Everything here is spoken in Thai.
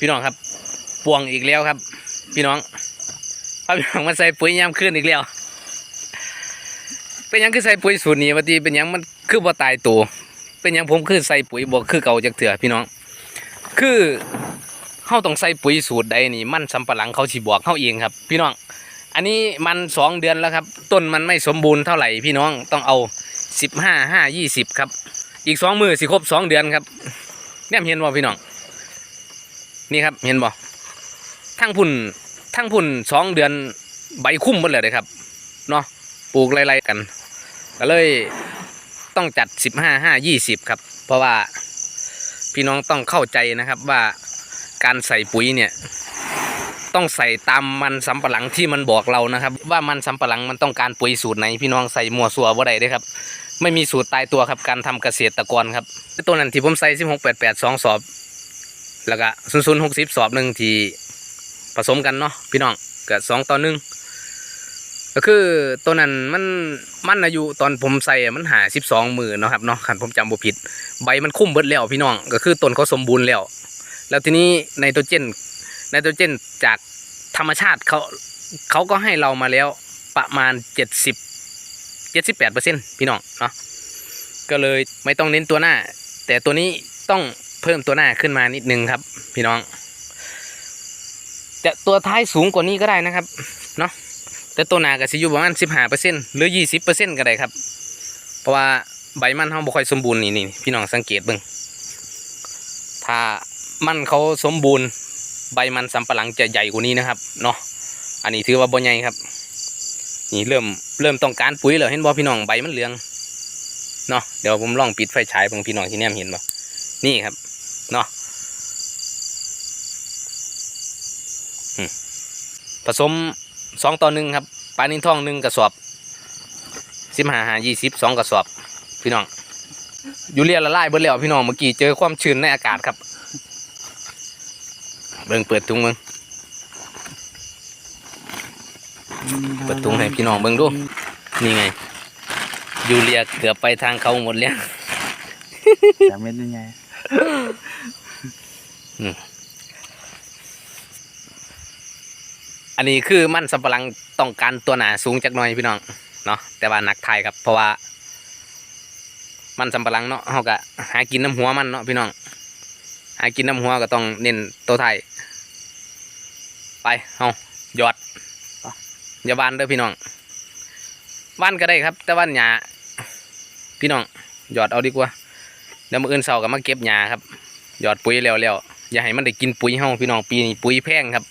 พี่น้องครับปวงอีกแล้วครับ พี่น้องพาพี่น้องมาใส่ปุ๋ยยามขึ้นอีกแล้ว เป็นยังคือใส่ปุ๋ยสูตรนี้วะทีเป็นยังมันคือบ่ตายตัวเป็นยังผมคือใส่ปุ๋ยบ่คือเก่าจากเถื่อพี่น้อง คือเฮาต้องใส่ปุ๋ยสูตรใดนี่ มันสำปะหลังเขาสิบอกเฮาเองครับ พี่น้อง อันนี้มันสองเดือนแล้วครับ ต้นมันไม่สมบูรณ์เท่าไหร่พี่น้องต้องเอาสิบห้าห้ายี่สิบครับ อีกสองมือสิครบสองเดือนครับเนี่ยเห็นบ่พี่น้อง นี่ครับเห็นบ่ทั้งพุ่นทั้งพุ่นสองเดือนใบคุ้มหมดเลยครับเนาะปลูกไล่ๆกัน ก็เลยต้องจัดสิบห้าห้ายี่สิบครับ เพราะว่าพี่น้องต้องเข้าใจนะครับว่าการใส่ปุ๋ยเนี่ยต้องใส่ตามมันสำปะหลังที่มันบอกเรานะครับ ว่ามันสำปะหลังมันต้องการปุ๋ยสูตรไหนพี่น้องใส่มัวสัวบ่ได้ด้อครับ ไม่มีสูตรตายตัวครับการทำเกษตรกรครับตัวนั้นที่ผมใส่สิบหกแปดแปดสองสอบ แล้วก็ศูนย์ศูนย์หกสิบสอบหนึ่งที่ผสมกันเนาะพี่น้องก็สองต่อหนึ่งก็คือตัวนั้นมันมันอายุตอนผมใส่มันหาสิบสองมือเนาะครับเนาะขันผมจำบ่ผิด ใบมันคุ้มเบิดแล้วพี่น้องก็คือต้นเขาสมบูรณ์แล้ว แล้วทีนี้ไนโตรเจนไนโตรเจนจากธรรมชาติเขาเขาก็ให้เรามาแล้วประมาณเจ็ดสิบเจ็ดสิบแปดเปอร์เซ็นต์พี่น้องเนาะก็เลยไม่ต้องเน้นตัวหน้า แต่ตัวนี้ต้อง เพิ่มตัวหน้าขึ้นมานิดนึงครับ พี่น้องจะตัวท้ายสูงกว่านี้ก็ได้นะครับเนาะแต่ตัวหน้าก็สิอยู่ประมาณสิบห้าเปอร์เซ็นต์หรือยี่สิบเปอร์เซ็นต์ก็ได้ครับ เพราะว่าใบมันเขาบ่ค่อยสมบูรณ์นี่นี่พี่น้องสังเกตเบิ่งถ้ามันเขาสมบูรณ์ ใบมันสำปะหลังจะใหญ่กว่านี้นะครับเนาะอันนี้ถือว่าบ่ใหญ่ครับ นี่เริ่มเริ่มต้องการปุ๋ยแล้วเห็นบ่พี่น้องใบมันเหลืองเนาะเดี๋ยวผมลองปิดไฟฉายเบิ่งพี่น้องที่แนมเห็นบ่ นี่ครับเนาะผสมสองต่อหนึ่งครับปลานิ่นทองหนึ่งกระสอบสิบห้าหายี่สิบสองกระสอบ พี่น้องอยูเรียละลายเบิดแล้วพี่น้องเมื่อกี้เจอความชื้นในอากาศครับ เบิ่งเปิดถุงเบิ่งเปิดถุงให้พี่น้องเบิ่งดูนี่ไงยูเรียเกือบไปทางเขาหมดแล้วสามเม็ดยังไง อันนี้คือมันสำปะหลังต้องการตัวหนาสูงจักหน่อยพี่น้องเนาะแต่ว่านักไทยครับ เพราะว่า มันสำปะหลังเนาะเขาก็หากินน้ำหัวมันเนาะพี่น้อง หากินน้ำหัวก็ต้องเน้นตัวไทยไปเอาหยอดอย่าบานเด้อพี่น้องบ้านก็ได้ครับ แต่ว่านหยาพี่น้องหยอดเอาดีกว่า เดี๋ยวมืออื่นเสาร์ก็มาเก็บหญ้าครับหยอดปุ๋ยแล้วแล้วอย่าให้มันได้กินปุ๋ยเฮาพี่น้องปีนี้ปุ๋ยแพงครับ